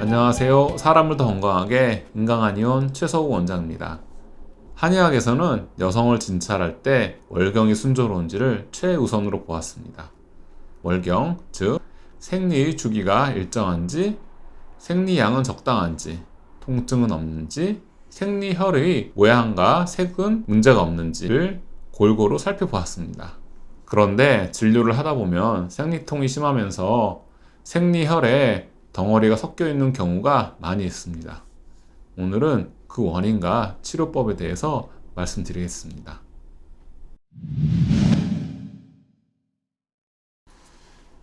안녕하세요. 사람을 더 건강하게 인강한 의원 최서우 원장입니다. 한의학에서는 여성을 진찰할 때 월경이 순조로운지를 최우선으로 보았습니다. 월경, 즉 생리의 주기가 일정한지, 생리량은 적당한지, 통증은 없는지, 생리혈의 모양과 색은 문제가 없는지를 골고루 살펴보았습니다. 그런데 진료를 하다 보면 생리통이 심하면서 생리혈에 덩어리가 섞여 있는 경우가 많이 있습니다. 오늘은 그 원인과 치료법에 대해서 말씀드리겠습니다.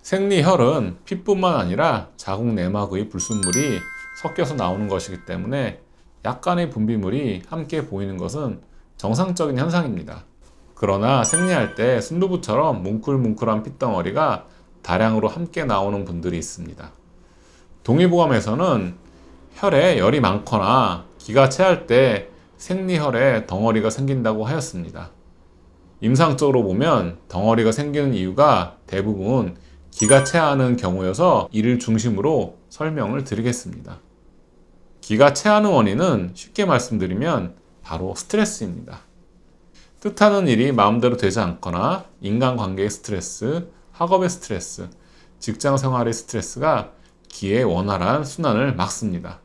생리혈은 피뿐만 아니라 자궁 내막의 불순물이 섞여서 나오는 것이기 때문에 약간의 분비물이 함께 보이는 것은 정상적인 현상입니다. 그러나 생리할 때 순두부처럼 뭉클뭉클한 핏덩어리가 다량으로 함께 나오는 분들이 있습니다. 동의보감에서는 혈에 열이 많거나 기가 체할 때 생리혈에 덩어리가 생긴다고 하였습니다. 임상적으로 보면 덩어리가 생기는 이유가 대부분 기가 체하는 경우여서 이를 중심으로 설명을 드리겠습니다. 기가 체하는 원인은 쉽게 말씀드리면 바로 스트레스입니다. 뜻하는 일이 마음대로 되지 않거나 인간관계의 스트레스, 학업의 스트레스, 직장 생활의 스트레스가 기의 원활한 순환을 막습니다.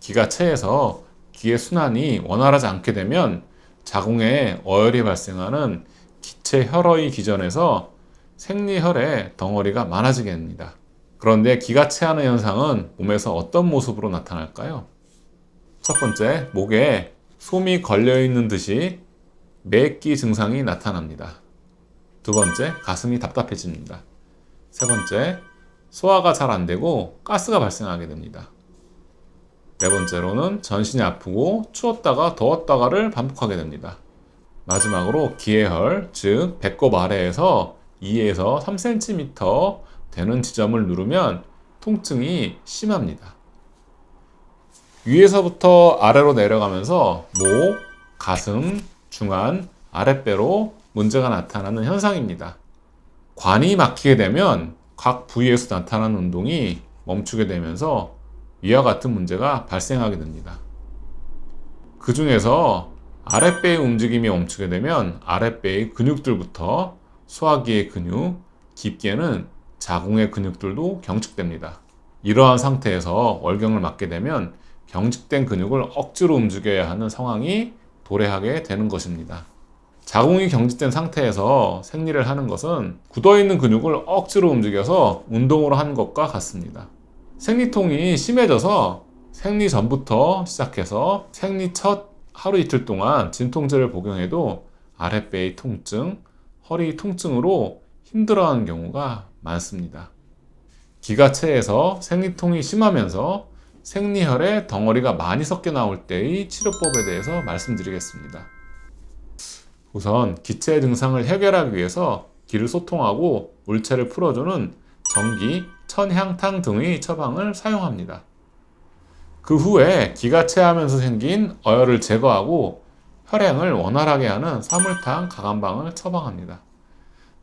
기가 체해서 기의 순환이 원활하지 않게 되면 자궁에 어혈이 발생하는 기체 혈어의 기전에서 생리혈의 덩어리가 많아지게 됩니다. 그런데 기가 체하는 현상은 몸에서 어떤 모습으로 나타날까요? 첫 번째, 목에 솜이 걸려 있는 듯이 매끼 증상이 나타납니다. 두 번째, 가슴이 답답해집니다. 세 번째, 소화가 잘 안 되고 가스가 발생하게 됩니다. 네 번째로는 전신이 아프고 추웠다가 더웠다가를 반복하게 됩니다. 마지막으로 기해혈, 즉 배꼽 아래에서 2에서 3cm 되는 지점을 누르면 통증이 심합니다. 위에서부터 아래로 내려가면서 목, 가슴, 중안, 아랫배로 문제가 나타나는 현상입니다. 관이 막히게 되면 각 부위에서 나타나는 운동이 멈추게 되면서 위와 같은 문제가 발생하게 됩니다. 그 중에서 아랫배의 움직임이 멈추게 되면 아랫배의 근육들부터 소화기의 근육, 깊게는 자궁의 근육들도 경직됩니다. 이러한 상태에서 월경을 맞게 되면 경직된 근육을 억지로 움직여야 하는 상황이 도래하게 되는 것입니다. 자궁이 경직된 상태에서 생리를 하는 것은 굳어있는 근육을 억지로 움직여서 운동으로 하는 것과 같습니다. 생리통이 심해져서 생리 전부터 시작해서 생리 첫 하루 이틀 동안 진통제를 복용해도 아랫배의 통증, 허리 통증으로 힘들어하는 경우가 많습니다. 기가 체해서 생리통이 심하면서 생리혈에 덩어리가 많이 섞여 나올 때의 치료법에 대해서 말씀드리겠습니다. 우선 기체 증상을 해결하기 위해서 기를 소통하고 물체를 풀어주는 전기, 천향탕 등의 처방을 사용합니다. 그 후에 기가 체하면서 생긴 어혈을 제거하고 혈행을 원활하게 하는 사물탕 가감방을 처방합니다.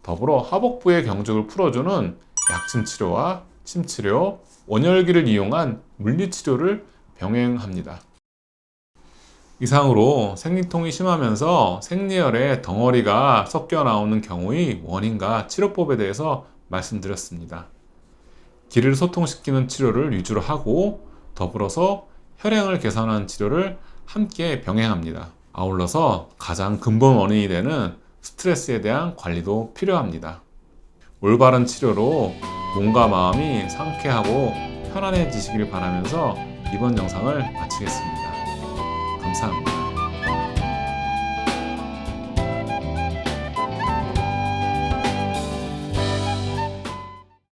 더불어 하복부의 경직을 풀어주는 약침 치료와 침치료, 원열기를 이용한 물리치료를 병행합니다. 이상으로 생리통이 심하면서 생리혈에 덩어리가 섞여 나오는 경우의 원인과 치료법에 대해서 말씀드렸습니다. 기를 소통시키는 치료를 위주로 하고 더불어서 혈행을 개선하는 치료를 함께 병행합니다. 아울러서 가장 근본 원인이 되는 스트레스에 대한 관리도 필요합니다. 올바른 치료로 몸과 마음이 상쾌하고 편안해지시길 바라면서 이번 영상을 마치겠습니다. 감사합니다.